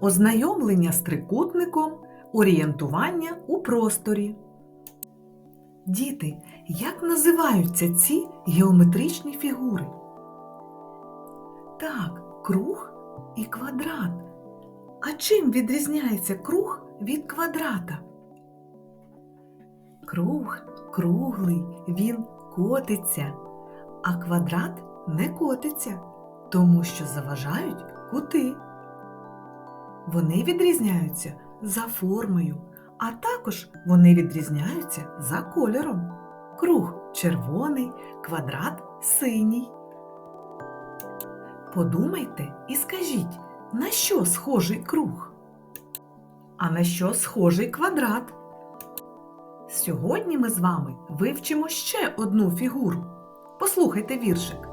ознайомлення з трикутником, орієнтування у просторі. Діти, як називаються ці геометричні фігури? Так, круг і квадрат. А чим відрізняється круг від квадрата? Круг круглий, він котиться, а квадрат не котиться, тому що заважають кути. Вони відрізняються за формою, а також вони відрізняються за кольором. Круг червоний, квадрат синій. Подумайте і скажіть, на що схожий круг? А на що схожий квадрат? Сьогодні ми з вами вивчимо ще одну фігуру. Послухайте віршик.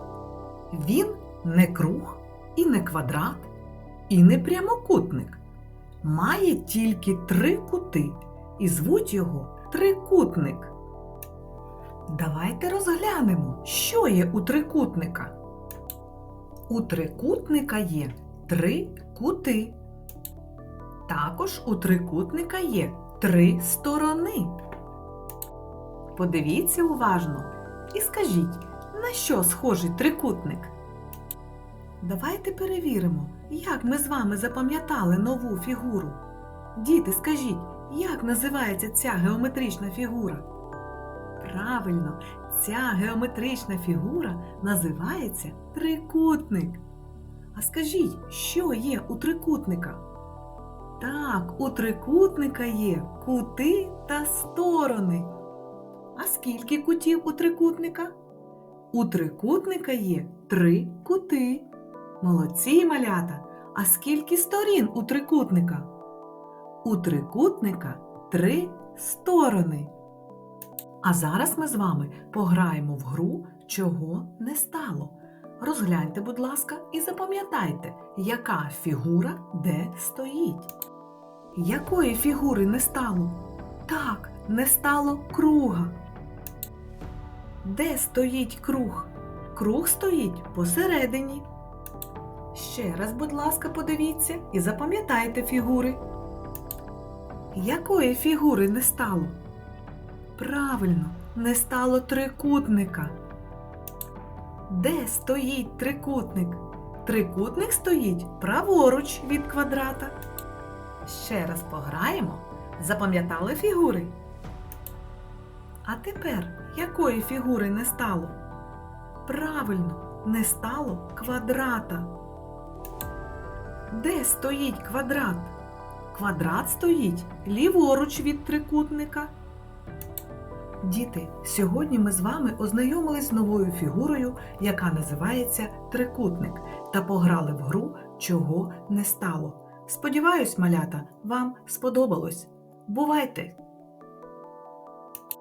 Він не круг і не квадрат, і не прямокутник. Має тільки три кути і звуть його трикутник. Давайте розглянемо, що є у трикутника. У трикутника є три кути. Також у трикутника є три сторони. Подивіться уважно і скажіть, на що схожий трикутник? Давайте перевіримо, як ми з вами запам'ятали нову фігуру. Діти, скажіть, як називається ця геометрична фігура? Правильно, ця геометрична фігура називається трикутник. А скажіть, що є у трикутника? Так, у трикутника є кути та сторони. А скільки кутів у трикутника? У трикутника є три кути. Молодці малята! А скільки сторін у трикутника? У трикутника три сторони. А зараз ми з вами пограємо в гру, чого не стало. Розгляньте, будь ласка, і запам'ятайте, яка фігура де стоїть. Якої фігури не стало? Так, не стало круга. Де стоїть круг? Круг стоїть посередині. Ще раз, будь ласка, подивіться і запам'ятайте фігури. Якої фігури не стало? Правильно, не стало трикутника. Де стоїть трикутник? Трикутник стоїть праворуч від квадрата. Ще раз пограємо. Запам'ятали фігури? А тепер якої фігури не стало? Правильно, не стало квадрата. Де стоїть квадрат? Квадрат стоїть ліворуч від трикутника. Діти, сьогодні ми з вами ознайомились з новою фігурою, яка називається трикутник, та пограли в гру, чого не стало. Сподіваюсь, малята, вам сподобалось. Бувайте!